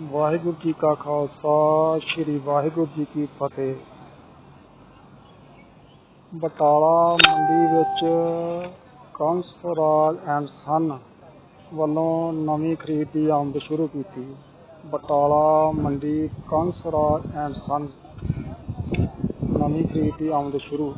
ਵਾਹਿਗੁਰੂ ਜੀ ਕਾ ਖਾਲਸਾ, ਸ੍ਰੀ ਵਾਹਿਗੁਰੂ ਜੀ ਕੀ ਫਤਿਹ। ਬਟਾਲਾ ਮੰਡੀ ਵਿੱਚ ਕੰਸ ਰਾਜ ਐਂਡ ਸਨ ਵੱਲੋਂ ਨਵੀਂ ਖਰੀਦ ਦੀ ਆਮਦ ਸ਼ੁਰੂ ਕੀਤੀ। ਬਟਾਲਾ ਮੰਡੀ ਕੰਸ ਐਂਡ ਸਨ ਨਵੀਂ ਖਰੀਦ ਦੀ ਆਮਦ ਸ਼ੁਰੂ